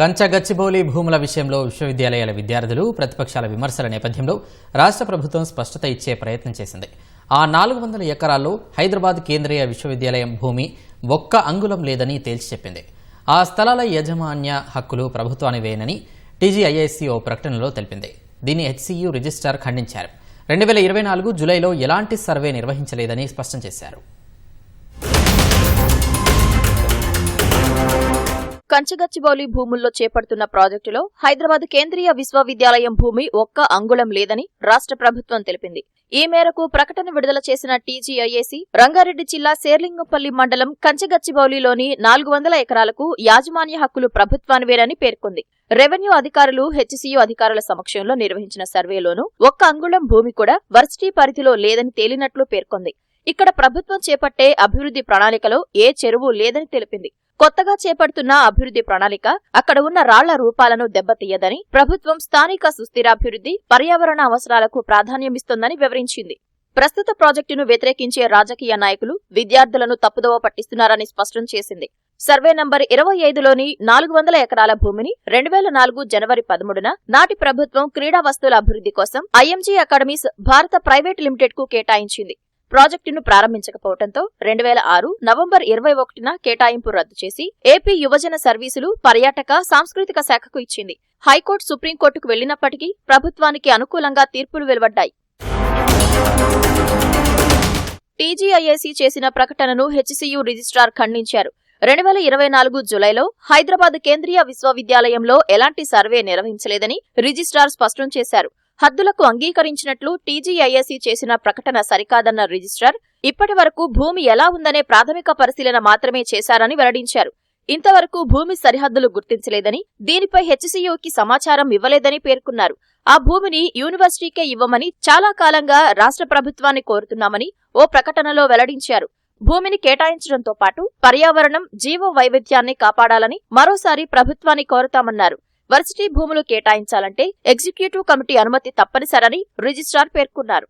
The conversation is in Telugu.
కంచగచ్చిబౌలి భూముల విషయంలో విశ్వవిద్యాలయాల విద్యార్థులు ప్రతిపక్షాల విమర్శల నేపథ్యంలో రాష్ట్ర ప్రభుత్వం స్పష్టత ఇచ్చే ప్రయత్నం చేసింది. ఆ నాలుగు వందల ఎకరాల్లో హైదరాబాద్ కేంద్రీయ విశ్వవిద్యాలయం భూమి ఒక్క అంగుళం లేదని తేల్చి చెప్పింది. ఆ స్థలాల యాజమాన్య హక్కులు ప్రభుత్వానివేనని టీజీఐఐసి ఓ ప్రకటనలో తెలిపింది. దీన్ని హెచ్సియు రిజిస్ట్రార్ ఖండించారు. రెండు వేల ఇరవై నాలుగు జూలైలో ఎలాంటి సర్వే నిర్వహించలేదని స్పష్టం చేశారు. కంచగచ్చిబౌలి భూముల్లో చేపడుతున్న ప్రాజెక్టులో హైదరాబాద్ కేంద్రీయ విశ్వవిద్యాలయం భూమి ఒక్క అంగుళం లేదని రాష్ట్ర ప్రభుత్వం తెలిపింది. ఈ మేరకు ప్రకటన విడుదల చేసిన టీజీఐఏసి రంగారెడ్డి జిల్లా శేర్లింగంపల్లి మండలం కంచగచ్చిబౌలిలోని నాలుగు వందల ఎకరాలకు యాజమాన్య హక్కులు ప్రభుత్వానివేనని పేర్కొంది. రెవెన్యూ అధికారులు హెచ్సియు అధికారుల సమక్షంలో నిర్వహించిన సర్వేలోనూ ఒక్క అంగుళం భూమి కూడా వర్సిటీ పరిధిలో లేదని తేలినట్లు పేర్కొంది. ఇక్కడ ప్రభుత్వం చేపట్టే అభివృద్ధి ప్రణాళికలో ఏ చెరువు లేదని తెలిపింది. కొత్తగా చేపడుతున్న అభివృద్ధి ప్రణాళిక అక్కడ ఉన్న రాళ్ళ రూపాలను దెబ్బతీయదని ప్రభుత్వం స్థానిక సుస్థిరాభివృద్ధి పర్యావరణ అవసరాలకు ప్రాధాన్యమిస్తోందని వివరించింది. ప్రస్తుత ప్రాజెక్టును వ్యతిరేకించే రాజకీయ నాయకులు విద్యార్థులను తప్పుదోవ పట్టిస్తున్నారని స్పష్టం చేసింది. సర్వే నంబర్ ఇరవై ఐదులోని నాలుగు వందల ఎకరాల భూమిని రెండు వేల నాలుగు జనవరి పదమూడున నాటి ప్రభుత్వం క్రీడా వస్తువుల అభివృద్ధి కోసం ఐఎంజీ అకాడమీస్ భారత ప్రైవేట్ లిమిటెడ్కు కేటాయించింది. ప్రాజెక్టును ప్రారంభించకపోవడంతో రెండు వేల ఆరు నవంబర్ ఇరవై ఒకటిన కేటాయింపు రద్దు చేసి ఏపీ యువజన సర్వీసులు పర్యాటక సాంస్కృతిక శాఖకు ఇచ్చింది. హైకోర్టు సుప్రీంకోర్టుకు వెళ్ళినప్పటికీ ప్రభుత్వానికి అనుకూలంగా తీర్పులు వెలువడ్డాయి. టీజీఐఏసీ చేసిన ప్రకటనను హెచ్సియు రిజిస్ట్రార్ ఖండించారు. రెండు వేల ఇరవై నాలుగు జులైలో హైదరాబాద్ కేంద్రీయ విశ్వవిద్యాలయంలో ఎలాంటి సర్వే నిర్వహించలేదని రిజిస్ట్రార్ స్పష్టం చేశారు. హద్దులకు అంగీకరించినట్లు టీజీఐఎస్సీ చేసిన ప్రకటన సరికాదన్న రిజిస్ట్రార్ ఇప్పటి వరకు భూమి ఎలా ఉందనే ప్రాథమిక పరిశీలన మాత్రమే చేశారని వెల్లడించారు. ఇంతవరకు భూమి సరిహద్దులు గుర్తించలేదని దీనిపై హెచ్సీయూకి సమాచారం ఇవ్వలేదని పేర్కొన్నారు. ఆ భూమిని యూనివర్సిటీకే ఇవ్వమని చాలా కాలంగా రాష్ట్ర ప్రభుత్వాన్ని కోరుతున్నామని ఓ ప్రకటనలో వెల్లడించారు. భూమిని కేటాయించడంతో పాటు పర్యావరణం జీవ వైవిధ్యాన్ని కాపాడాలని మరోసారి ప్రభుత్వాన్ని కోరుతామన్నారు. వర్సిటీ భూములు కేటాయించాలంటే ఎగ్జిక్యూటివ్ కమిటీ అనుమతి తప్పనిసరని రిజిస్ట్రార్ పేర్కొన్నారు.